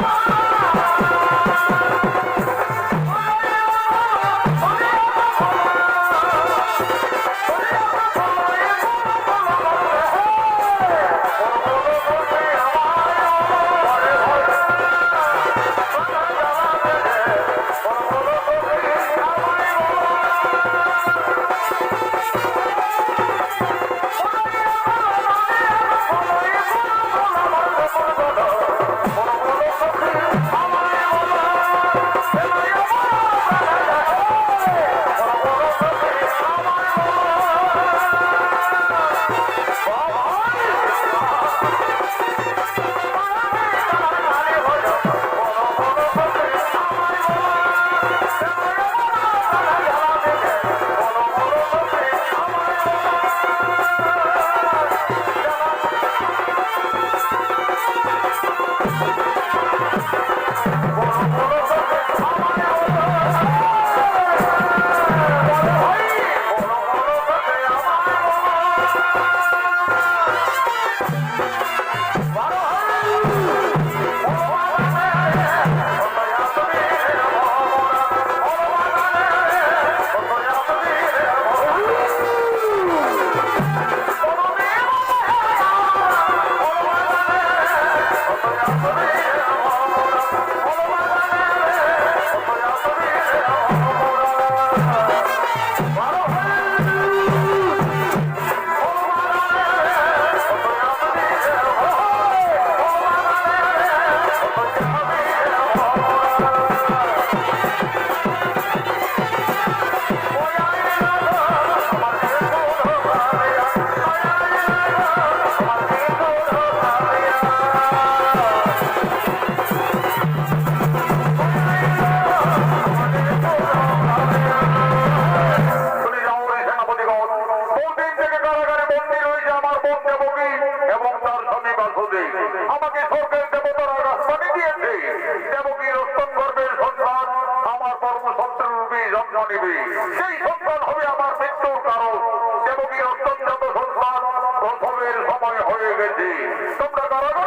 Bye. Então, Gagarota.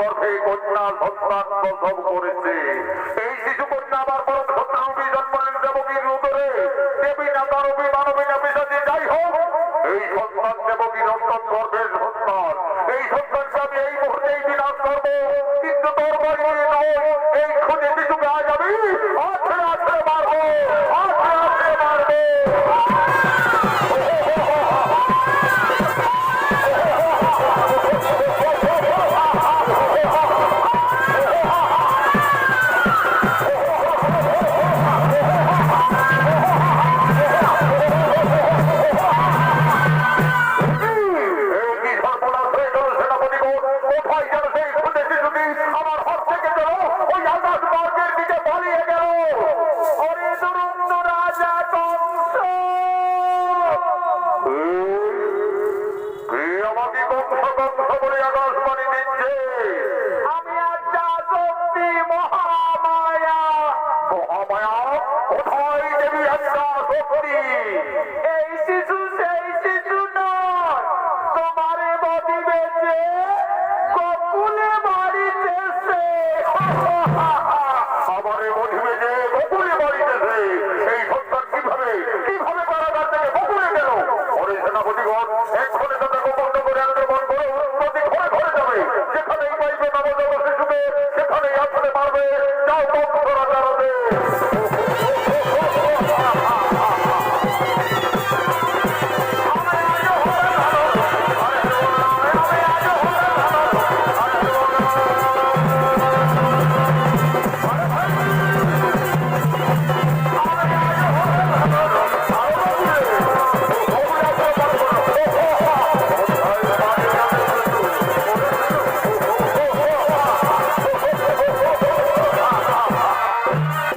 গর্ভে কন্যা সন্তান প্রসব করেছে। এই শিশু কন্যা আবার পরম সত্যরূপী জন্মালেন দেবকীর উদরে দেবী না মানবী না পিসাচি, যাই হোক, এই সন্তান দেবকীর অন্তর গর্ভের সন্তান। এই সন্তানকে আমি এই মুহূর্তেই বিনাশ করব, কিন্তু তোর বাইরে নয়। দেবী মহামায়া। মহামায়া, কোথায় দেবী একটা শক্তি এই শিশু, সেই শিশু নয়। তোমার বদি বেঁচে, গোকুলে বাড়িতে সে আমার বদি বেঁচে গোকুলে